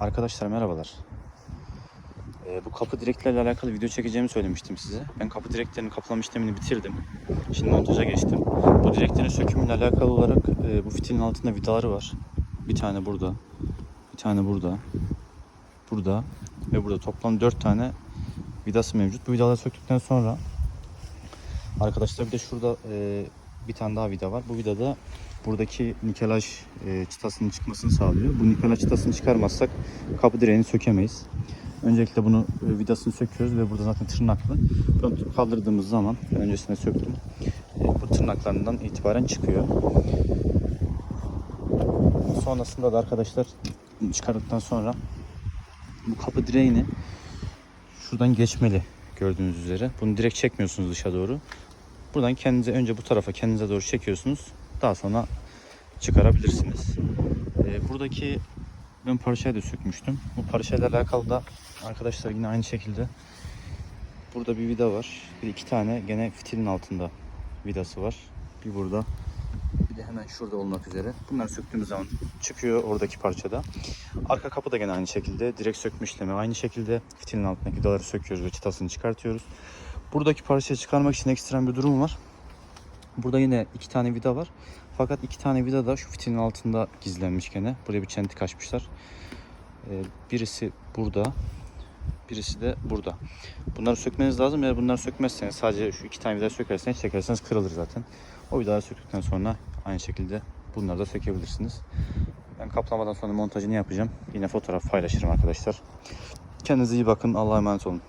Arkadaşlar merhabalar. Ee, bu kapı direklerle alakalı video çekeceğimi söylemiştim size. Ben kapı direklerinin kaplama işlemini bitirdim. Şimdi montaja geçtim. Bu direklerin sökümüyle alakalı olarak e, bu fitilin altında vidaları var. Bir tane burada, bir tane burada, burada ve burada toplam 4 tane vidası mevcut. Bu vidaları söktükten sonra arkadaşlar bir de şurada e, bir tane daha vida var. Bu vidada buradaki nikelaj e, çıtasının çıkmasını sağlıyor. Bu nikelaj çıtasını çıkarmazsak kapı direğini sökemeyiz. Öncelikle bunu e, vidasını söküyoruz ve burada zaten tırnaklı. Bunu kaldırdığımız zaman ben öncesinde söktüm. E, bu tırnaklarından itibaren çıkıyor. Sonrasında da arkadaşlar çıkardıktan sonra bu kapı direğini şuradan geçmeli gördüğünüz üzere. Bunu direkt çekmiyorsunuz dışa doğru. Buradan kendinize önce bu tarafa kendinize doğru çekiyorsunuz. Daha sonra çıkarabilirsiniz. Ee, buradaki ben parçayı da sökmüştüm. Bu parçayla alakalı da arkadaşlar yine aynı şekilde burada bir vida var. Bir iki tane gene fitilin altında vidası var. Bir burada bir de hemen şurada olmak üzere. Bunları söktüğümüz zaman çıkıyor oradaki parçada. Arka kapı da gene aynı şekilde. Direkt sökme işlemi aynı şekilde. Fitilin altındaki vidaları söküyoruz ve çıtasını çıkartıyoruz. Buradaki parçayı çıkarmak için ekstrem bir durum var. Burada yine iki tane vida var. Fakat iki tane vida da şu fitilin altında gizlenmiş gene. Buraya bir çentik açmışlar. Ee, birisi burada. Birisi de burada. Bunları sökmeniz lazım. Eğer bunları sökmezseniz sadece şu iki tane vida sökerseniz çekerseniz kırılır zaten. O vidaları söktükten sonra aynı şekilde bunları da sökebilirsiniz. Ben kaplamadan sonra montajını yapacağım. Yine fotoğraf paylaşırım arkadaşlar. Kendinize iyi bakın. Allah'a emanet olun.